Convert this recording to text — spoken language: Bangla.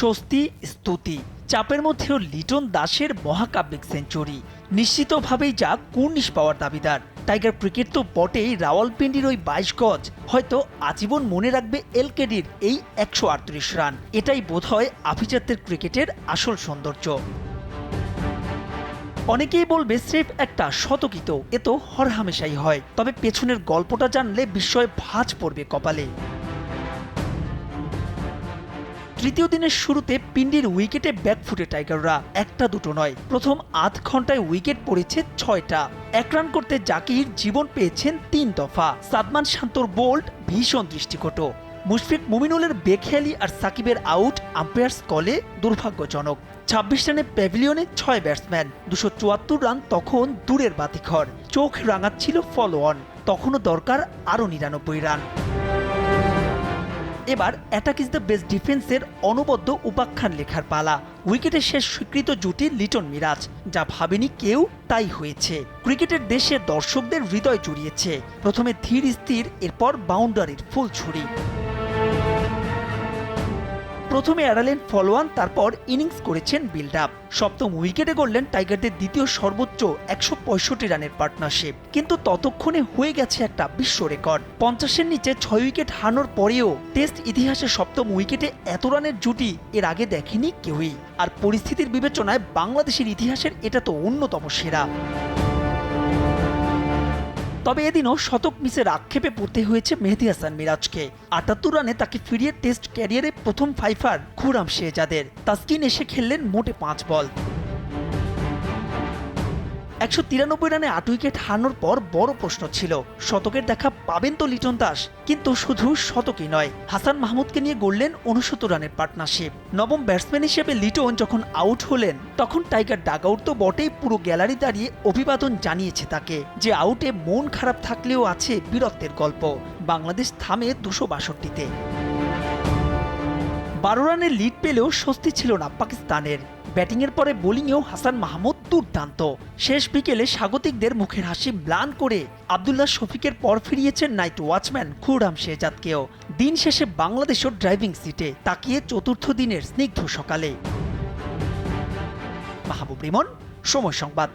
স্বস্তি, স্তুতি। চাপের মধ্যেও লিটন দাসের মহাকাব্যিক সেঞ্চুরি। নিশ্চিতভাবেই যা কুর্নিশ পাওয়ার দাবিদার। টাইগার ক্রিকেট তো বটেই রাওয়ালপিন্ডির ওই বাইশ গজ। হয়তো আজীবন মনে রাখবে এলকেডির এই একশো আটত্রিশ রান। এটাই বোধহয় আভিজাত্যের ক্রিকেটের আসল সৌন্দর্য। অনেকেই বলবে স্রেফ একটা শতকিত, এ তো হরহামেশাই হয়। তবে পেছনের গল্পটা জানলে বিস্ময় ভাঁজ পড়বে কপালে। তৃতীয় দিনের শুরুতে পিন্ডির উইকেটে ব্যাকফুটে টাইগাররা। একটা দুটো নয়। প্রথম আধ ঘন্টায় উইকেট পড়েছে ছয়টা। এক রান করতে জাকির জীবন পেয়েছেন তিন দফা। সাদমান শান্তর বোল্ট ভীষণ দৃষ্টিকট। মুশফিক মুমিনুলের বেখেয়ালি আর সাকিবের আউট আম্পায়ার্স কলে দুর্ভাগ্যজনক। ছাব্বিশ রানে প্যাভিলিয়নে ছয় ব্যাটসম্যান। দুশো চুয়াত্তর রান তখন দূরের বাতিঘর। চোখ রাঙাচ্ছিল ফলো অন তখনও দরকার আরও নিরানব্বই রান। এবার অ্যাটাক ইজ দ্য বেস্ট ডিফেন্সের অনবদ্য উপাখ্যান লেখার পালা। উইকেটে শেষ স্বীকৃত জুটি লিটন মিরাজ। যা ভাবেনি কেউ, তাই হয়েছে। ক্রিকেটের দেশের দর্শকদের হৃদয় জুড়িয়েছে। প্রথমে ধীর স্থির, এরপর বাউন্ডারির ফুল ছুরি। প্রথমে এড়ালেন ফলোয়ান, তারপর ইনিংস করেছেন বিল্ড আপ সপ্তম উইকেটে গড়লেন টাইগারদের দ্বিতীয় সর্বোচ্চ একশো পঁয়ষট্টি রানের পার্টনারশিপ। কিন্তু ততক্ষণে হয়ে গেছে একটা বিশ্ব রেকর্ড। পঞ্চাশের নিচে ছয় উইকেট হারানোর পরেও টেস্ট ইতিহাসে সপ্তম উইকেটে এত রানের জুটি এর আগে দেখেনি কেউই। আর পরিস্থিতির বিবেচনায় বাংলাদেশের ইতিহাসের এটা তো অন্যতম সেরা। তবে এদিনও শতক মিসের আক্ষেপে পড়তে হয়েছে মেহেদি হাসান মিরাজকে। আটাত্তর রানে তাকে ফিরিয়ে টেস্ট ক্যারিয়ারে প্রথম ফাইফার খুরাম শেহজাদের তাস্কিন এসে খেললেন মোটে পাঁচ বল। একশো তিরানব্বই রানে আট উইকেট হারানোর পর বড় প্রশ্ন ছিল, শতকের দেখা পাবেন তো লিটন দাস, কিন্তু শুধু শতকই নয়। হাসান মাহমুদকে নিয়ে গড়লেন উনসত্তর রানের পার্টনারশিপ। নবম ব্যাটসম্যান হিসেবে লিটন যখন আউট হলেন, তখন টাইগার ডাগ আউট তো বটেই, পুরো গ্যালারি দাঁড়িয়ে অভিবাদন জানিয়েছে তাকে, যে আউটে মন খারাপ থাকলেও আছে বীরত্বের গল্প। বাংলাদেশ থামে দুশো বাষট্টিতে। বারো রানের লিড পেলেও স্বস্তি ছিল না পাকিস্তানের। ব্যাটিংয়ের পরে বোলিংয়েও হাসান মাহমুদ দুর্দান্ত। শেষ বিকেলে স্বাগতিকদের মুখের হাসি ম্লান করে আবদুল্লাহ শফিকের পর ফিরিয়েছেন নাইট ওয়াচম্যান খুরাম শেহজাদকেও। দিন শেষে বাংলাদেশও ড্রাইভিং সিটে তাকিয়ে চতুর্থ দিনের স্নিগ্ধ সকালে। মাহবুব রিমন, সময় সংবাদ।